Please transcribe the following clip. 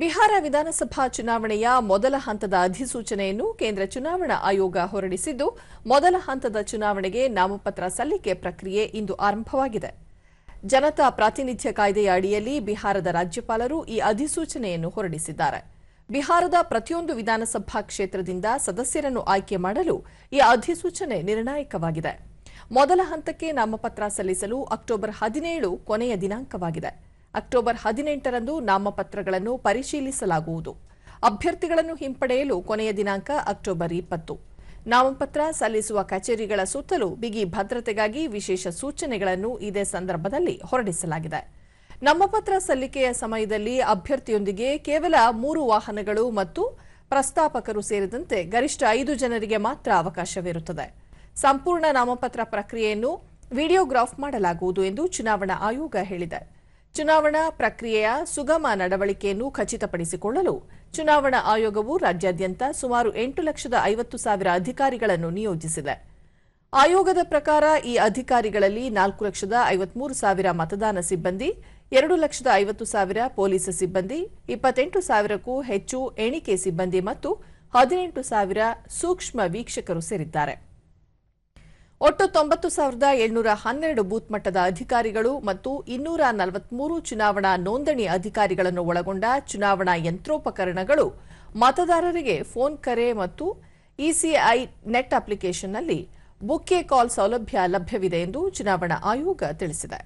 ಬಿಹಾರ ವಿಧಾನಸಭಾ ಚುನಾವಣೆಯ ಮೊದಲ ಹಂತದ ಅಧಿಸೂಚನೆಯನ್ನು ಕೇಂದ್ರ ಚುನಾವಣಾ ಆಯೋಗ ಹೊರಡಿಸಿದ್ದು, ಮೊದಲ ಹಂತದ ಚುನಾವಣೆಗೆ ನಾಮಪತ್ರ ಸಲ್ಲಿಕೆ ಪ್ರಕ್ರಿಯೆ ಇಂದು ಆರಂಭವಾಗಿದೆ. ಜನತಾ ಪ್ರಾತಿನಿಧ್ಯ ಕಾಯ್ದೆಯ ಅಡಿಯಲ್ಲಿ ಬಿಹಾರದ ರಾಜ್ಯಪಾಲರು ಈ ಅಧಿಸೂಚನೆಯನ್ನು ಹೊರಡಿಸಿದ್ದಾರೆ. ಬಿಹಾರದ ಪ್ರತಿಯೊಂದು ವಿಧಾನಸಭಾ ಕ್ಷೇತ್ರದಿಂದ ಸದಸ್ಯರನ್ನು ಆಯ್ಕೆ ಮಾಡಲು ಈ ಅಧಿಸೂಚನೆ ನಿರ್ಣಾಯಕವಾಗಿದೆ. ಮೊದಲ ಹಂತಕ್ಕೆ ನಾಮಪತ್ರ ಸಲ್ಲಿಸಲು ಅಕ್ಟೋಬರ್ ಹದಿನೇಳು ಕೊನೆಯ ದಿನಾಂಕವಾಗಿದೆ. ಅಕ್ಟೋಬರ್ ಹದಿನೆಂಟರಂದು ನಾಮಪತ್ರಗಳನ್ನು ಪರಿಶೀಲಿಸಲಾಗುವುದು. ಅಭ್ಯರ್ಥಿಗಳನ್ನು ಹಿಂಪಡೆಯಲು ಕೊನೆಯ ದಿನಾಂಕ ಅಕ್ಟೋಬರ್ ಇಪ್ಪತ್ತು. ನಾಮಪತ್ರ ಸಲ್ಲಿಸುವ ಕಚೇರಿಗಳ ಸುತ್ತಲೂ ಬಿಗಿ ಭದ್ರತೆಗಾಗಿ ವಿಶೇಷ ಸೂಚನೆಗಳನ್ನು ಇದೇ ಸಂದರ್ಭದಲ್ಲಿ ಹೊರಡಿಸಲಾಗಿದೆ. ನಾಮಪತ್ರ ಸಲ್ಲಿಕೆಯ ಸಮಯದಲ್ಲಿ ಅಭ್ಯರ್ಥಿಯೊಂದಿಗೆ ಕೇವಲ ಮೂರು ವಾಹನಗಳು ಮತ್ತು ಪ್ರಸ್ತಾಪಕರು ಸೇರಿದಂತೆ ಗರಿಷ್ಠ ಐದು ಜನರಿಗೆ ಮಾತ್ರ ಅವಕಾಶವಿರುತ್ತದೆ. ಸಂಪೂರ್ಣ ನಾಮಪತ್ರ ಪ್ರಕ್ರಿಯೆಯನ್ನು ವಿಡಿಯೋಗ್ರಾಫ್ ಮಾಡಲಾಗುವುದು ಎಂದು ಚುನಾವಣಾ ಆಯೋಗ ಹೇಳಿದೆ. ಚುನಾವಣಾ ಪ್ರಕ್ರಿಯೆಯ ಸುಗಮ ನಡವಳಿಕೆಯನ್ನು ಖಚಿತಪಡಿಸಿಕೊಳ್ಳಲು ಚುನಾವಣಾ ಆಯೋಗವು ರಾಜ್ಯಾದ್ಯಂತ ಸುಮಾರು ಎಂಟು ಲಕ್ಷದ ಐವತ್ತು ಸಾವಿರ ಅಧಿಕಾರಿಗಳನ್ನು ನಿಯೋಜಿಸಿದೆ. ಆಯೋಗದ ಪ್ರಕಾರ ಈ ಅಧಿಕಾರಿಗಳಲ್ಲಿ ನಾಲ್ಕು ಲಕ್ಷದ ಐವತ್ಮೂರು ಸಾವಿರ ಮತದಾನ ಸಿಬ್ಬಂದಿ, ಎರಡು ಲಕ್ಷದ ಐವತ್ತು ಸಾವಿರ ಪೊಲೀಸ್ ಸಿಬ್ಬಂದಿ, ಇಪ್ಪತ್ತೆಂಟು ಸಾವಿರಕ್ಕೂ ಹೆಚ್ಚು ಎಣಿಕೆ ಸಿಬ್ಬಂದಿ ಮತ್ತು ಹದಿನೆಂಟು ಸಾವಿರ ಸೂಕ್ಷ್ಮ ವೀಕ್ಷಕರು ಸೇರಿದ್ದಾರೆ. ಒಟ್ಟು ತೊಂಬತ್ತು ಸಾವಿರದ ಏಳ್ನೂರ ಹನ್ನೆರಡು ಬೂತ್ ಮಟ್ಟದ ಅಧಿಕಾರಿಗಳು ಮತ್ತು ಇನ್ನೂರ ನಲವತ್ಮೂರು ಚುನಾವಣಾ ನೋಂದಣಿ ಅಧಿಕಾರಿಗಳನ್ನು ಒಳಗೊಂಡ ಚುನಾವಣಾ ಯಂತ್ರೋಪಕರಣಗಳು ಮತದಾರರಿಗೆ ಫೋನ್ ಕರೆ ಮತ್ತು ಇಸಿಐ ನೆಟ್ ಅಪ್ಲಿಕೇಶನ್ನಲ್ಲಿ ಬುಕ್ಕೆ ಕಾಲ್ ಸೌಲಭ್ಯ ಲಭ್ಯವಿದೆ ಎಂದು ಚುನಾವಣಾ ಆಯೋಗ ತಿಳಿಸಿದೆ.